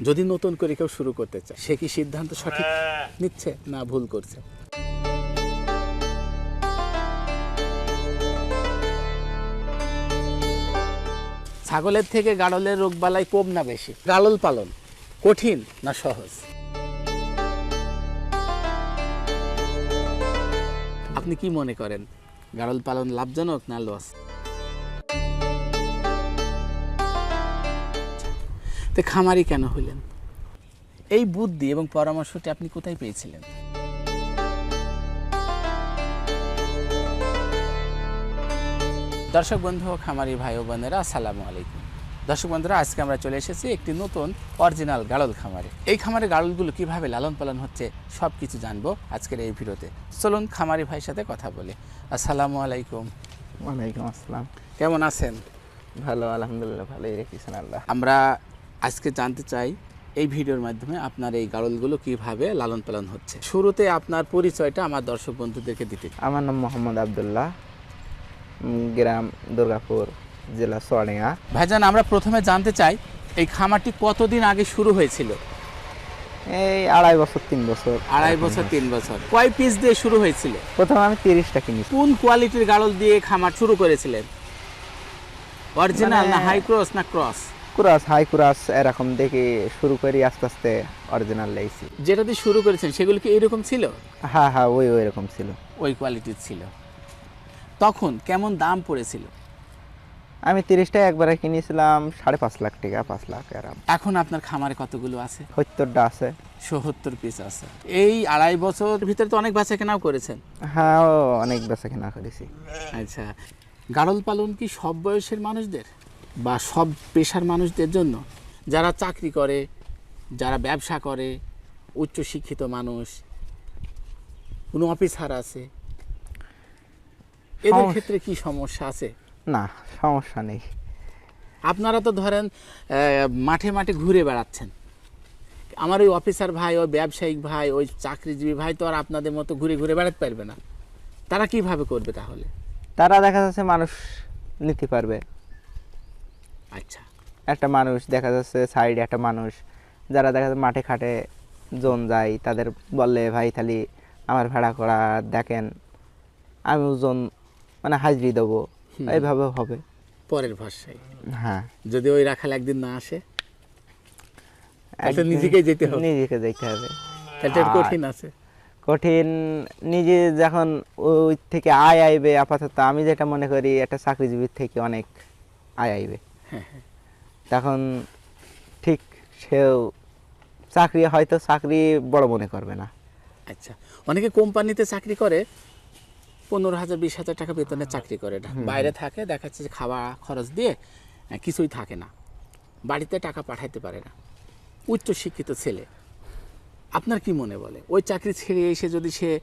যদি নতুন করে কেউ শুরু করতে চায় সে কি সিদ্ধান্ত সঠিক নিচ্ছে না ভুল করছে? ছাগলের থেকে গাড়লের রোগবালাই কম না বেশি? গাড়ল পালন। কঠিন না সহজ? আপনি কি মনে করেন গাড়ল পালন লাভজনক না লস তো খামারি কেন হইলেন? এই বুদ্ধি এবং পরামর্শটি আপনি কোথায় পেয়েছিলেন? দর্শক বন্ধু খামারি ভাই ও বোনেরা আসসালামু আলাইকুম। দর্শক বন্ধুরা আজকে আমরা চলে এসেছি একটি নতুন অরিজিনাল গাড়ল খামারে। এই খামারে গাড়লগুলো কীভাবে লালন পালন হচ্ছে সব কিছু জানব আজকের এই ভিডিওতে। চলুন খামারি ভাইয়ের সাথে কথা বলি। আসসালামু আলাইকুম। ওয়ালাইকুম আসসালাম। কেমন আছেন? ভালো আলহামদুলিল্লাহ ভালোই রেখেছেন আল্লাহ। আমরা আজকে জানতে চাই এই ভিডিওর মাধ্যমে আপনার এই গাড়লগুলো কীভাবে লালন পালন হচ্ছে। শুরুতে আপনার পরিচয়টা আমার দর্শক বন্ধুদেরকে দিতে। আমার নাম মোহাম্মদ আবদুল্লাহ গ্রাম দুর্গাপুর জেলা সোয়াডিয়া ভাইজান আমরা প্রথমে জানতে চাই এই খামারটি কতদিন আগে শুরু হয়েছিল? এই আড়াই বছর তিন বছর। আড়াই বছর তিন বছর। কয় পিস দিয়ে শুরু হয়েছিল? প্রথমে আমি তিরিশটা কিনেছি। কোন কোয়ালিটির গাড়ল দিয়ে খামার শুরু করেছিলেন? অরিজিনাল না মানে- হাই ক্রস না ক্রস কুরাস হাই কুরাস এরকম দেখে শুরু করি আস্তে আস্তে অরিজিনাল লেগেছি। যেটা দিয়ে শুরু করেছেন সেগুলো কি এরকম ছিল? হ্যাঁ হ্যাঁ ওই ওই রকম ছিল। ওই কোয়ালিটির ছিল। তখন কেমন দাম পড়েছিল? আমি তিরিশটা একবারে কিনেছিলাম সাড়ে পাঁচ লাখ টাকা পাঁচ লাখ এরকম এখন আপনার খামারে কতগুলো আছে? সত্তরটা আছে। সত্তর পিস আছে। এই আড়াই বছর ভিতরে তো অনেক বাচ্চা কেনাও করেছেন। হ্যাঁ ও অনেক বেচা কেনা করেছি। আচ্ছা গাড়ল পালন কি সব বয়সের মানুষদের? বা সব পেশার মানুষদের জন্য যারা চাকরি করে যারা ব্যবসা করে উচ্চ শিক্ষিত মানুষ কোনো অফিসার আছে এদের ক্ষেত্রে কি সমস্যা আছে? না সমস্যা নেই। আপনারা তো ধরেন আহ, মাঠে মাঠে ঘুরে বেড়াচ্ছেন। আমার ওই অফিসার ভাই ওই ব্যবসায়িক ভাই ওই চাকরিজীবী ভাই তো আর আপনাদের মতো ঘুরে ঘুরে বেড়াতে পারবে না। তারা কীভাবে করবে তাহলে? তারা দেখা যাচ্ছে মানুষ নিতে পারবে। আচ্ছা। একটা মানুষ দেখা যাচ্ছে সাইডে একটা মানুষ যারা দেখা যাচ্ছে মাঠে খাটে জন যায় তাদের বললে ভাই তাহলে আমার ভাড়া করা দেখেন আমি ওজন মানে হাজরি দেবো। এইভাবে হবে। পরের ভরসায়। হ্যাঁ। যদি ওই রাখাল একদিন না আসে নিজেকেই যেতে হবে। নিজেকে যেতে হবে। কঠিন আছে। কঠিন নিজে যখন ওই থেকে আয় আইবে আপাতত আমি যেটা মনে করি একটা চাকরিজীবীর থেকে অনেক আয় আইবে। তখন ঠিক সেও চাকরি হয়তো চাকরি বড় মনে করবে না। আচ্ছা অনেকে কোম্পানিতে চাকরি করে পনেরো হাজার বিশ হাজার টাকা বেতনে চাকরি করে না। বাইরে থাকে দেখা যাচ্ছে যে খাওয়া খরচ দিয়ে আহ, কিছুই থাকে না। বাড়িতে টাকা পাঠাইতে পারে না। উচ্চ শিক্ষিত ছেলে আপনার কি মনে বলে? ওই চাকরি ছেড়ে এসে যদি সে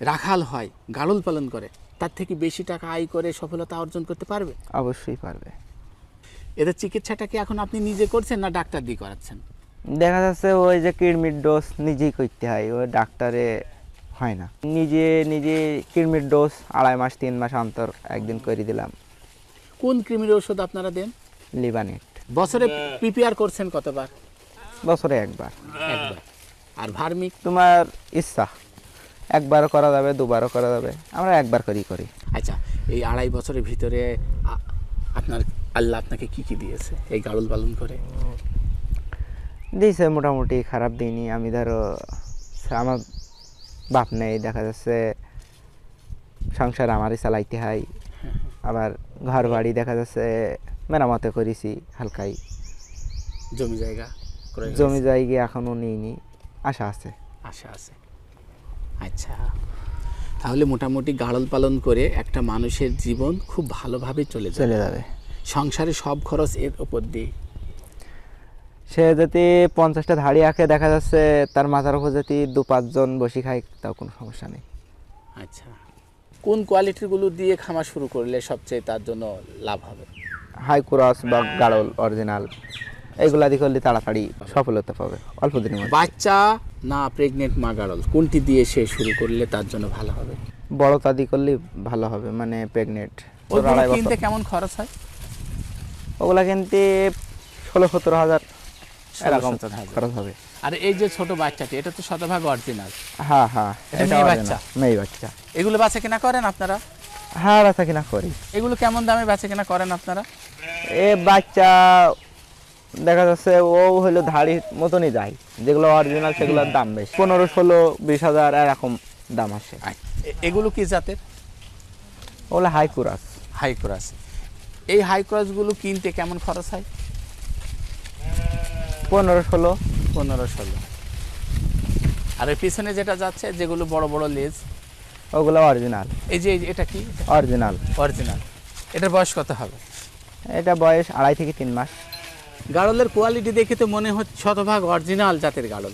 রাখাল হয় গাড়ল পালন করে তার থেকে বেশি টাকা আয় করে সফলতা অর্জন করতে পারবে? অবশ্যই পারবে। এদের চিকিৎসাটা কি এখন আপনি নিজে করছেন না ডাক্তার দিয়ে করাচ্ছেন? দেখা যাচ্ছে ওই যে কৃমির ডোজ নিজেই করতে হয় ওই ডাক্তারে হয় না। নিজে নিজে কৃমির ডোজ আড়াই মাস তিন মাস অন্তর একদিন করে দিলাম। কোন কৃমির ওষুধ আপনারা দেন? লিবানেট বছরে প্রিপেয়ার করছেন কতবার? বছরে একবার। একবার। আর ভার্মিক? তোমার ইচ্ছা একবারও করা যাবে দুবারও করা যাবে আমরা একবার করেই করি। আচ্ছা এই আড়াই বছরের ভিতরে আপনার আল্লাহ আপনাকে কি কি দিয়েছে? এই গাড়ল পালন করে। দিয়েছে মোটামুটি খারাপ দিইনি। আমি ধরো আমার বাপ নেই দেখা যাচ্ছে সংসার আমারই চালাইতে হয়। আবার ঘর বাড়ি দেখা যাচ্ছে মেরামতে করেছি হালকাই। জমি জায়গা জমি জায়গা এখনও নিইনি আশা আছে। আশা আছে। আচ্ছা তাহলে মোটামুটি গাড়ল পালন করে একটা মানুষের জীবন খুব ভালোভাবে চলে চলে যাবে। সংসারে সব খরচ এর উপর দিয়ে সে যদি পঞ্চাশটা ধাড়ি আঁকে দেখা যাচ্ছে তার মাথার উপর যদি দু পাঁচজন বসে খায় তাও কোনো সমস্যা নেই। আচ্ছা। কোন কোয়ালিটিগুলো দিয়ে খামার শুরু করলে সবচেয়ে তার জন্য লাভ হবে? হাই ক্রস বা গাড়ল অরিজিনাল এইগুলা দিয়ে করলে তাড়াতাড়ি সফলতা পাবে অল্প দিনের মধ্যে। বাচ্চা না প্রেগনেন্ট মা গাড়ল কোনটি দিয়ে সে শুরু করলে তার জন্য ভালো হবে? বড় তাদি করলে ভালো হবে মানে প্রেগনেন্ট কিনতে কেমন খরচ হয়? ওগুলা কিন্তু ষোলো সতেরো হাজার এরকম খরচ হবে। আর এই যে ছোট বাচ্চাটি এটা তো শতভাগ অরিজিনাল হ্যাঁ হ্যাঁ এটা বাচ্চা? মেয়ে বাচ্চা। এগুলো বেচা কেনা করেন আপনারা? হ্যাঁ বেচা কিনা করি। এগুলো কেমন দামে বেচা কেনা করেন আপনারা? এ বাচ্চা দেখা যাচ্ছে ও হলো ধাড়ির মতনই যায় যেগুলো অরিজিনাল সেগুলোর দাম বেশি। পনেরো ষোলো বিশ হাজার এরকম দাম আসে। আচ্ছা, এগুলো কি জাতের? ওগুলো হাই কুরাস হাই ক্রস এই হাই ক্রসগুলো কিনতে কেমন খরচ হয়? পনেরো ষোলো। পনেরো ষোলো। আর এর পিছনে যেটা যাচ্ছে যেগুলো বড় বড় লেজ ওগুলো অরিজিনাল এই যে এটা কি? অরিজিনাল অরিজিনাল এটার বয়স কত হবে? এটা বয়স আড়াই থেকে তিন মাস। গাড়লের কোয়ালিটি দেখে তো মনে হচ্ছে শতভাগ অরিজিনাল জাতের গাড়ল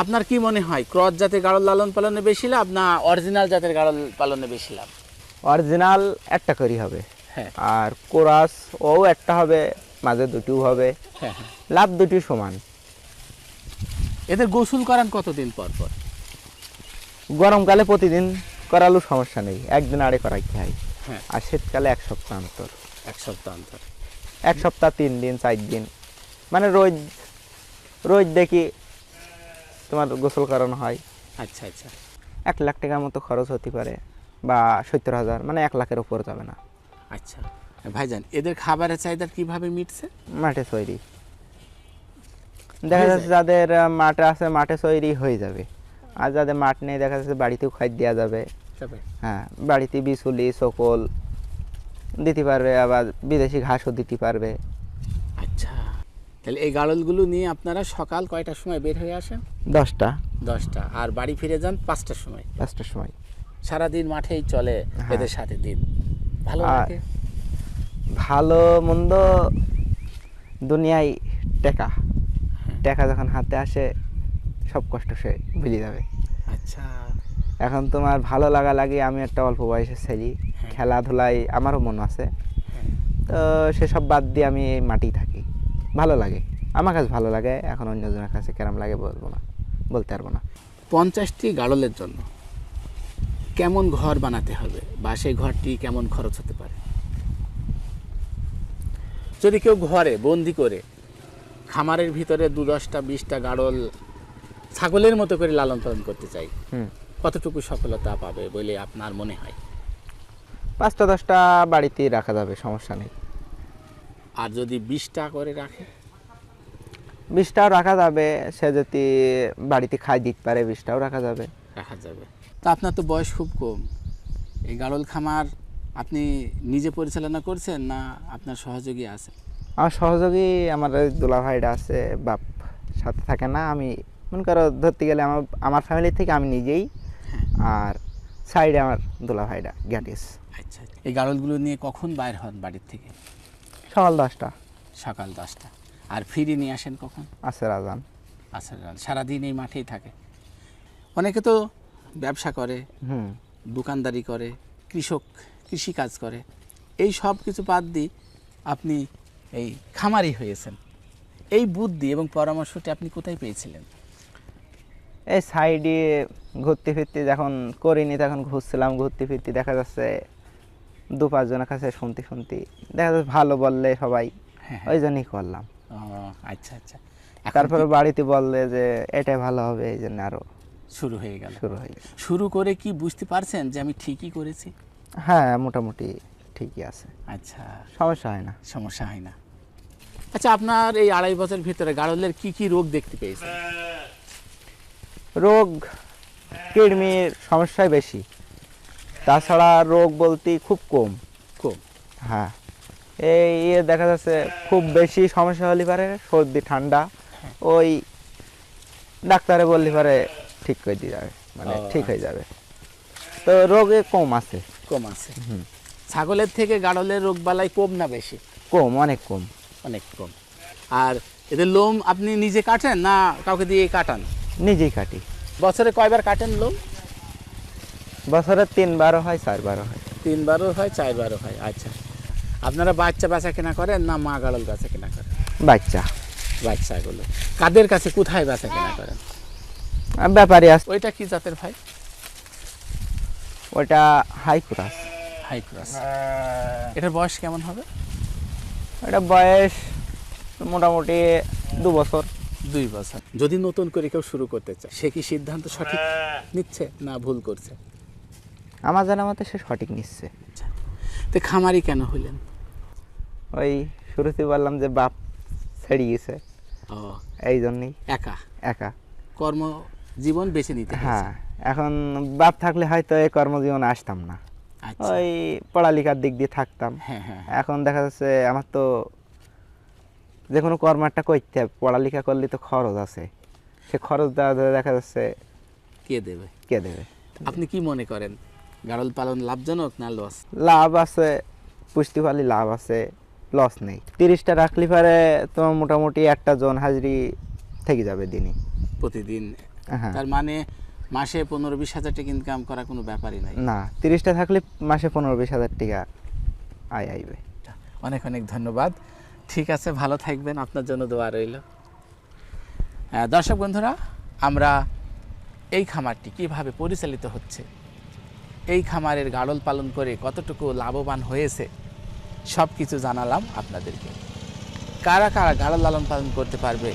আপনার কি মনে হয় ক্রস জাতের গাড়ল লালন পালনে বেশি লাভ না অরিজিনাল জাতের গাড়ল পালনে বেশি লাভ? অরিজিনাল একটা করি হবে। আর কোরাস ও একটা হবে মাঝে দুটিও হবে। হ্যাঁ হ্যাঁ। লাভ দুটি সমান। এদের গোসল করান কতদিন পর পর? গরমকালে প্রতিদিন করালো সমস্যা নেই একদিন আড়ে করাইতে হয় হ্যাঁ। আর শীতকালে এক সপ্তাহ অন্তর। এক সপ্তাহ অন্তর। এক সপ্তাহ তিন দিন চার দিন। মানে রোজ রোজ দেখি তোমার গোসল করানো হয়। আচ্ছা আচ্ছা। এক লাখ টাকার মতো খরচ হতে পারে বা সত্তর হাজার মানে এক লাখের উপর যাবে না। আচ্ছা। ভাইজান এদের খাবারের চাহিদা কীভাবে মিটছে? মাঠে তৈরি। দেখা যাচ্ছে যাদের মাঠে আছে মাঠে তৈরি হয়ে যাবে। আর যাদের মাঠ নেই দেখা যাচ্ছে বাড়িতেও খাই দেওয়া যাবে। হ্যাঁ বাড়িতে বিচুলি সকল দিতে পারবে আবার বিদেশি ঘাসও দিতে পারবে। আচ্ছা। তাহলে এই গাড়লগুলো নিয়ে আপনারা সকাল কয়টার সময় বের হয়ে আসেন? দশটা। দশটা। আর বাড়ি ফিরে যান পাঁচটার সময়। পাঁচটার সময়। সারাদিন মাঠেই চলে হ্যাঁ। এদের সাথে দিন। ভালো লাগে। ভালো মন্দ দুনিয়ায় টেকা। টাকা যখন হাতে আসে সব কষ্ট সে ভুলে যাবে। আচ্ছা। এখন তোমার ভালো লাগা লাগে আমি একটা অল্প বয়সের ছেলে। হ্যাঁ। খেলাধুলায় আমারও মন আছে। হ্যাঁ। তো সেসব বাদ দিয়ে আমি এই মাটি থাকি। ভালো লাগে। আমার কাছে ভালো লাগে এখন অন্যজনের কাছে কেরম লাগে বলব না বলতে পারব না। পঞ্চাশটি গাড়লের জন্য। কেমন ঘর বানাতে হবে বা সেই ঘরটি কেমন খরচ হতে পারে? যদি কেউ ঘরে বন্দি করে খামারের ভিতরে দু দশটা বিশটা গাড়ল ছাগলের মতো করে লালন পালন করতে চাই হুম। কতটুকু সফলতা পাবে বলে আপনার মনে হয়? পাঁচটা দশটা বাড়িতেই রাখা যাবে সমস্যা নেই। আর যদি বিশটা করে রাখে? বিষটাও রাখা যাবে সে যদি বাড়িতে খাই দিতে পারে বিষটাও রাখা যাবে। রাখা যাবে। তা আপনার তো বয়স খুব কম। এই গাড়ল খামার আপনি নিজে পরিচালনা করছেন না আপনার সহযোগী আছে? আমার সহযোগী আমার দুলা ভাইটা আছে বাপ সাথে থাকে না আমি মনে করো ধরতে গেলে আমার আমার ফ্যামিলি থেকে আমি নিজেই আর সাইডে আমার দুলা ভাইটা গ্যাটিস। আচ্ছা এই গাড়লগুলো নিয়ে কখন বাইর হন বাড়ির থেকে? সকাল দশটা। সকাল দশটা। আর ফিরে নিয়ে আসেন কখন? আছে রাজান আচ্ছা সারাদিন এই মাঠেই থাকে? অনেকে তো ব্যবসা করে হুম। দোকানদারি করে কৃষক কৃষি কাজ করে। এই সব কিছু বাদ দিয়ে আপনি এই খামারি হয়েছেন। এই বুদ্ধি এবং পরামর্শটি আপনি কোথায় পেয়েছিলেন? এই সাইডে ঘুরতে ফিরতে যখন করিনি তখন ঘুরছিলাম ঘুরতে ফিরতে দেখা যাচ্ছে দু পাঁচজনের কাছে শুনতে শুনতে দেখা যাচ্ছে ভালো বললে সবাই হ্যাঁ ওই জন্যই করলাম। আচ্ছা আচ্ছা। তারপরে বাড়িতে বললে যে এটাই ভালো হবে এই জন্য আরও শুরু হয়ে গেল। শুরু হয়ে গেল। শুরু করে কি বুঝতে পারছেন যে আমি ঠিকই করেছি? হ্যাঁ মোটামুটি ঠিকই আছে। আচ্ছা। সমস্যা হয় না। সমস্যা হয় না। আচ্ছা আপনার এই আড়াই বছর ভিতরে গাড়লের কি কি রোগ দেখতে পেয়েছেন? রোগ কিডনির সমস্যাই বেশি। তাছাড়া রোগ বলতে খুব কম। কম? হ্যাঁ। এই ইয়ে দেখা যাচ্ছে খুব বেশি সমস্যা হলে পারে সর্দি ঠান্ডা। ওই ডাক্তারে বললে পারে ঠিক করে দিয়ে যাবে মানে ঠিক হয়ে যাবে। তো রোগে কম আছে। কম আছে। ছাগলের থেকে গাড়লের রোগ বালাই কম না বেশি? কম অনেক কম। অনেক কম। আর এদের লোম আপনি নিজে কাটেন না কাউকে দিয়ে কাটান? নিজেই কাটি। বছরে কয়বার কাটেন লোম? বছরে তিনবারও হয় চারবারও হয়। তিনবারও হয় চারবারও হয়। আচ্ছা। আপনারা বাচ্চা বেচা কেনা করেন না মা গাড়ল বেচা কেনা করেন? বাচ্চা। বাচ্চাগুলো। কাদের কাছে কোথায় বেচা কেনা করেন? ব্যাপারী আছে ওইটা কি জাতের ভাই? ওটা হাই ক্রাস হাই ক্রস এটার বয়স কেমন হবে? এটা বয়স মোটামুটি দু বছর। দুই বছর। যদি নতুন করে কেউ শুরু করতে চায় সে কি সিদ্ধান্ত সঠিক নিচ্ছে না ভুল করছে? আমার জানা মতে সে সঠিক নিচ্ছে। তো খামারি কেন হইলেন ওই শুরুতে বললাম যে বাপ ছেড়ে গেছে। ও। এই জন্যই একা? একা। কর্ম জীবন বেছে নিতে হ্যাঁ এখন বাপ থাকলে হয়তো এই কর্মজীবনে আসতাম না। আচ্ছা। ওই পড়ালেখার দিক দিয়ে থাকতাম। হ্যাঁ হ্যাঁ এখন দেখা যাচ্ছে আমার তো যে কোনো কর্ম একটা করতে হবে পড়ালেখা করলে তো খরচ আছে। সে খরচ দেওয়া দেখা যাচ্ছে কে দেবে? কে দেবে? আপনি কি মনে করেন? গাড়ল পালন লাভজনক না লস লাভ আছে পুষ্টি পালি লাভ আছে লস নেই। তিরিশটা রাখলে পারে তোমার মোটামুটি একটা জন হাজরি থেকে যাবে দিনই প্রতিদিন হ্যাঁ তার মানে মাসে পনেরো বিশ হাজার টাকা ইনকাম করা কোনো ব্যাপারই নাই। না তিরিশটা থাকলে মাসে পনেরো বিশ হাজার টাকা আয় আইবে। অনেক অনেক ধন্যবাদ। ঠিক আছে ভালো থাকবেন আপনার জন্য দোয়া রইল। দর্শক বন্ধুরা আমরা এই খামারটি কীভাবে পরিচালিত হচ্ছে এই খামারের গাড়ল পালন করে কতটুকু লাভবান হয়েছে সব কিছু জানালাম আপনাদেরকে। কারা কারা গাড়ল লালন পালন করতে পারবে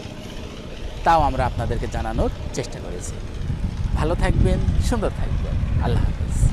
তাও আমরা আপনাদেরকে জানানোর চেষ্টা করেছি। ভালো থাকবেন সুন্দর থাকবেন। আল্লাহ হাফিজ।